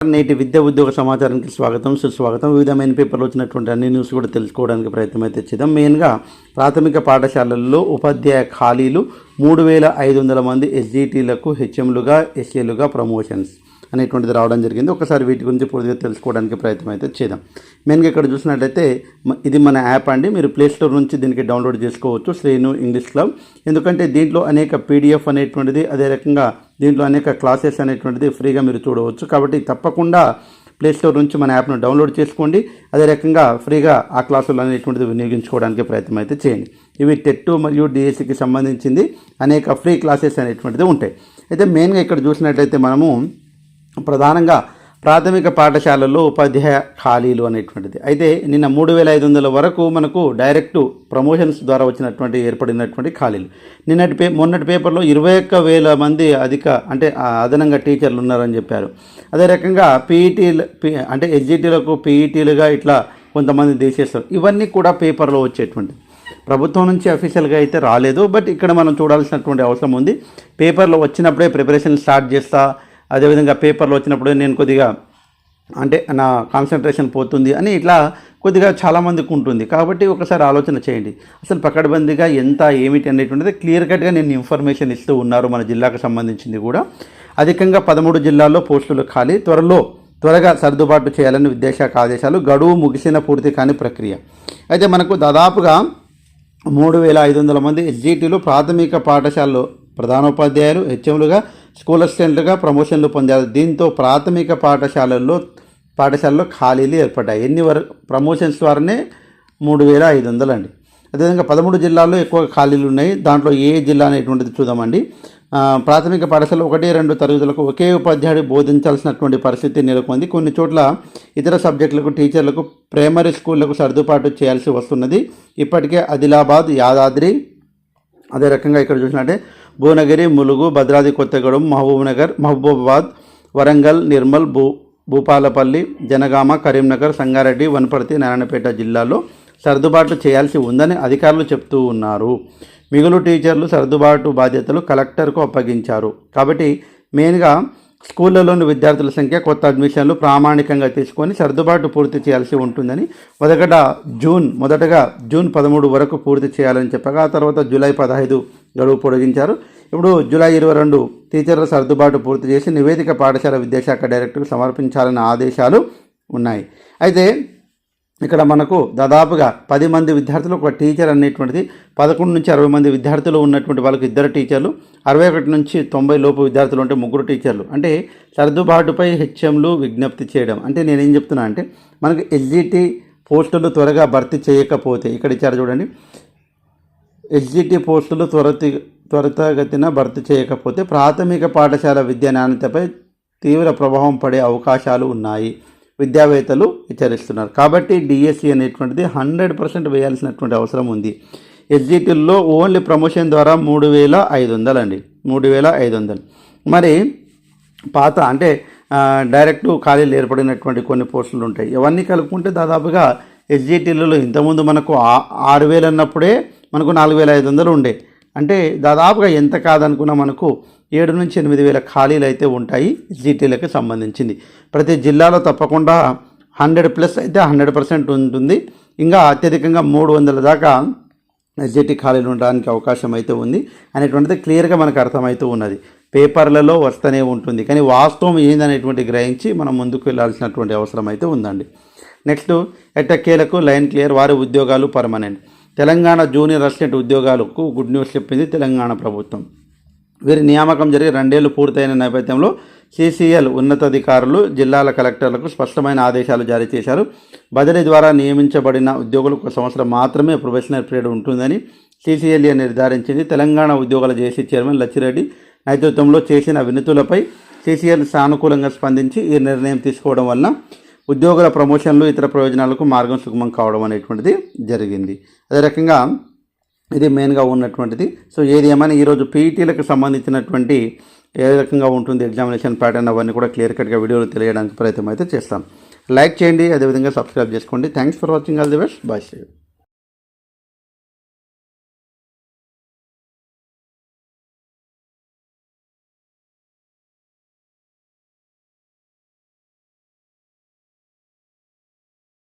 నేటి విద్యా ఉద్యోగ సమాచారానికి స్వాగతం సుస్వాగతం. వివిధమైన పేపర్లు వచ్చినటువంటి అన్ని న్యూస్ కూడా తెలుసుకోవడానికి ప్రయత్నం అయితే చేద్దాం. మెయిన్గా ప్రాథమిక పాఠశాలల్లో ఉపాధ్యాయ ఖాళీలు మూడు వేల ఐదు వందల మంది ఎస్జీటీలకు హెచ్ఎంలుగా ఎస్ఏలుగా ప్రమోషన్స్. అనేటువంటిది రావడం జరిగింది. ఒకసారి వీటి గురించి పూర్తిగా తెలుసుకోవడానికి ప్రయత్నం అయితే చేద్దాం. మెయిన్గా ఇక్కడ చూసినట్లయితే ఇది మన యాప్ అండి. మీరు ప్లేస్టోర్ నుంచి దీనికి డౌన్లోడ్ చేసుకోవచ్చు శ్రేణు ఇంగ్లీష్ క్లబ్ ఎందుకంటే దీంట్లో అనేక పీడిఎఫ్ అనేటువంటిది అదే రకంగా దీంట్లో అనేక క్లాసెస్ అనేటువంటిది ఫ్రీగా మీరు చూడవచ్చు. కాబట్టి తప్పకుండా ప్లేస్టోర్ నుంచి మన యాప్ను డౌన్లోడ్ చేసుకోండి. అదే రకంగా ఫ్రీగా ఆ క్లాసులు అనేటువంటిది వినియోగించుకోవడానికి ప్రయత్నం అయితే చేయండి. ఇవి టెట్ మరియు డిఎస్సికి సంబంధించింది అనేక ఫ్రీ క్లాసెస్ అనేటువంటిది ఉంటాయి. అయితే మెయిన్గా ఇక్కడ చూసినట్లయితే మనము ప్రధానంగా ప్రాథమిక పాఠశాలల్లో ఉపాధ్యాయ ఖాళీలు అనేటువంటిది. అయితే నిన్న మూడు వేల ఐదు వందల వరకు మనకు డైరెక్ట్ ప్రమోషన్స్ ద్వారా వచ్చినటువంటి ఏర్పడినటువంటి ఖాళీలు. నిన్నటి పే మొన్నటి పేపర్లో ఇరవై ఒక్క వేల మంది అధిక అంటే అదనంగా టీచర్లు ఉన్నారని చెప్పారు. అదే రకంగా పీఈటీలు అంటే ఎస్జిటీలకు పీఈటీలుగా ఇట్లా కొంతమంది తీసేస్తారు. ఇవన్నీ కూడా పేపర్లో వచ్చేటువంటి ప్రభుత్వం నుంచి అఫీషియల్గా అయితే రాలేదు బట్ ఇక్కడ మనం చూడాల్సినటువంటి అవసరం ఉంది. పేపర్లో వచ్చినప్పుడే ప్రిపరేషన్ స్టార్ట్ చేస్తా అదేవిధంగా పేపర్లో వచ్చినప్పుడు నేను కొద్దిగా అంటే నా కాన్సన్ట్రేషన్ పోతుంది అని ఇట్లా కొద్దిగా చాలామందికి ఉంటుంది. కాబట్టి ఒకసారి ఆలోచన చేయండి. అసలు పకడ్బందీగా ఎంత ఏమిటి అనేటువంటిది క్లియర్ కట్గా నేను ఇన్ఫర్మేషన్ ఇస్తూ ఉన్నారు మన జిల్లాకు సంబంధించింది కూడా. అధికంగా పదమూడు జిల్లాల్లో పోస్టులు ఖాళీ. త్వరలో త్వరగా సర్దుబాటు చేయాలని విద్యాశాఖ ఆదేశాలు గడువు ముగిసిన పూర్తి కాని ప్రక్రియ. అయితే మనకు దాదాపుగా మూడు వేల ఐదు వందల మంది ఎస్జీటీలు ప్రాథమిక పాఠశాలలో ప్రధానోపాధ్యాయులు హెచ్ఎంలుగా స్కూల్ అసిస్టెంట్లుగా ప్రమోషన్లు పొందారు. దీంతో ప్రాథమిక పాఠశాలల్లో పాఠశాలలో ఖాళీలు ఏర్పడ్డాయి. ఎన్ని వరకు ప్రమోషన్స్ ద్వారానే మూడు వేల ఐదు వందలు అండి. అదేవిధంగా పదమూడు జిల్లాల్లో ఎక్కువ ఖాళీలు ఉన్నాయి. దాంట్లో ఏ జిల్లా అనేటువంటిది చూద్దామండి. ప్రాథమిక పాఠశాల ఒకటి రెండు తరగతులకు ఒకే ఉపాధ్యాయుడు బోధించాల్సినటువంటి పరిస్థితి నెలకొంది. కొన్ని చోట్ల ఇతర సబ్జెక్టులకు టీచర్లకు ప్రైమరీ స్కూళ్ళకు సర్దుబాటు చేయాల్సి వస్తున్నది. ఇప్పటికే ఆదిలాబాద్ యాదాద్రి అదే రకంగా ఇక్కడ చూసినట్టే భువనగిరి ములుగు భద్రాద్రి కొత్తగూడెం మహబూబ్ నగర్ మహబూబాబాద్ వరంగల్ నిర్మల్ భూ భూపాలపల్లి జనగామ కరీంనగర్ సంగారెడ్డి వనపర్తి నారాయణపేట జిల్లాలో సర్దుబాట్లు చేయాల్సి ఉందని అధికారులు చెప్తూ ఉన్నారు. మిగులు టీచర్లు సర్దుబాటు బాధ్యతలు కలెక్టర్కు అప్పగించారు. కాబట్టి మెయిన్గా స్కూళ్ళలోని విద్యార్థుల సంఖ్య కొత్త అడ్మిషన్లు ప్రామాణికంగా తీసుకొని సర్దుబాటు పూర్తి చేయాల్సి ఉంటుందని మొదట జూన్ మొదటగా జూన్ పదమూడు వరకు పూర్తి చేయాలని చెప్పగా ఆ తర్వాత జూలై పదహైదు గడువు పొడిగించారు. ఇప్పుడు జూలై ఇరవై రెండు టీచర్ల సర్దుబాటు పూర్తి చేసి నివేదిక పాఠశాల విద్యాశాఖ డైరెక్టర్కు సమర్పించాలని ఆదేశాలు ఉన్నాయి. అయితే ఇక్కడ మనకు దాదాపుగా పది మంది విద్యార్థులు ఒక టీచర్ అనేటువంటిది పదకొండు నుంచి అరవై మంది విద్యార్థులు ఉన్నటువంటి వాళ్ళకి ఇద్దరు టీచర్లు అరవై ఒకటి నుంచి తొంభై లోపు విద్యార్థులు ఉంటే ముగ్గురు టీచర్లు. అంటే సర్దుబాటుపై హెచ్ఎంలు విజ్ఞప్తి చేయడం. అంటే నేనేం చెప్తున్నా అంటే మనకు ఎస్జిటి పోస్టులు త్వరగా భర్తీ చేయకపోతే ఇక్కడ ఇచ్చారు చూడండి ఎస్జిటి పోస్టులు త్వరతి త్వరితగతిన భర్తీ చేయకపోతే ప్రాథమిక పాఠశాల విద్య నాణ్యతపై తీవ్ర ప్రభావం పడే అవకాశాలు ఉన్నాయి. విద్యావేత్తలు హెచ్చరిస్తున్నారు. కాబట్టి డిఎస్సి అనేటువంటిది హండ్రెడ్ పర్సెంట్ వేయాల్సినటువంటి అవసరం ఉంది. ఎస్జిటీల్లో ఓన్లీ ప్రమోషన్ ద్వారా మూడు వేల ఐదు వందలు అండి. మూడు వేల ఐదు వందలు. మరి పాత అంటే డైరెక్ట్ ఖాళీలు ఏర్పడినటువంటి కొన్ని పోస్టులు ఉంటాయి. ఇవన్నీ కలుపుకుంటే దాదాపుగా ఎస్జిటీలలో ఇంతకుముందు మనకు ఆ- ఆరు వేలు అన్నప్పుడే మనకు నాలుగు వేల ఐదు వందలు ఉండే. అంటే దాదాపుగా ఎంత కాదనుకున్నా మనకు ఏడు నుంచి ఎనిమిది వేల ఖాళీలు అయితే ఉంటాయి జీటీలకు సంబంధించింది. ప్రతి జిల్లాలో తప్పకుండా హండ్రెడ్ ప్లస్ అయితే హండ్రెడ్ పర్సెంట్ ఉంటుంది. ఇంకా అత్యధికంగా మూడు వందల దాకా ఎస్జిటి ఖాళీలు ఉండడానికి అవకాశం అయితే ఉంది. అనేటువంటిది క్లియర్గా మనకు అర్థమవుతూ ఉన్నది. పేపర్లలో వస్తూనే ఉంటుంది. కానీ వాస్తవం ఏందనేటువంటి గ్రహించి మనం ముందుకు వెళ్ళాల్సినటువంటి అవసరం అయితే ఉందండి. నెక్స్ట్ ఎట్టకేలకు లైన్ క్లియర్ వారి ఉద్యోగాలు పర్మనెంట్. తెలంగాణ జూనియర్ అసిస్టెంట్ ఉద్యోగాలకు గుడ్ న్యూస్ చెప్పింది తెలంగాణ ప్రభుత్వం. వీరి నియామకం జరిగి రెండేళ్ళు పూర్తయిన నేపథ్యంలో సీసీఎల్ ఉన్నతాధికారులు జిల్లాల కలెక్టర్లకు స్పష్టమైన ఆదేశాలు జారీ చేశారు. బదిలీ ద్వారా నియమించబడిన ఉద్యోగులకు ఒక సంవత్సరం మాత్రమే ప్రొఫెషనల్ పీరియడ్ ఉంటుందని సీసీఎల్ఏ నిర్ధారించింది. తెలంగాణ ఉద్యోగుల జేసీ చైర్మన్ లచ్చిరెడ్డి నేతృత్వంలో చేసిన వినతులపై సీసీఎల్ సానుకూలంగా స్పందించి ఈ నిర్ణయం తీసుకోవడం వలన ఉద్యోగుల ప్రమోషన్లు ఇతర ప్రయోజనాలకు మార్గం సుగమం కావడం అనేటువంటిది జరిగింది. అదే రకంగా ఇది మెయిన్గా ఉన్నటువంటిది. సో ఏది ఏమైనా ఈరోజు పీఈటీలకు సంబంధించినటువంటి ఏ రకంగా ఉంటుంది ఎగ్జామినేషన్ ప్యాటర్న్ అవన్నీ కూడా క్లియర్ కట్గా వీడియోలు తెలియడానికి ప్రయత్నం అయితే చేస్తాం. లైక్ చేయండి అదేవిధంగా సబ్స్క్రైబ్ చేసుకోండి. Thanks for watching. All the best. Bye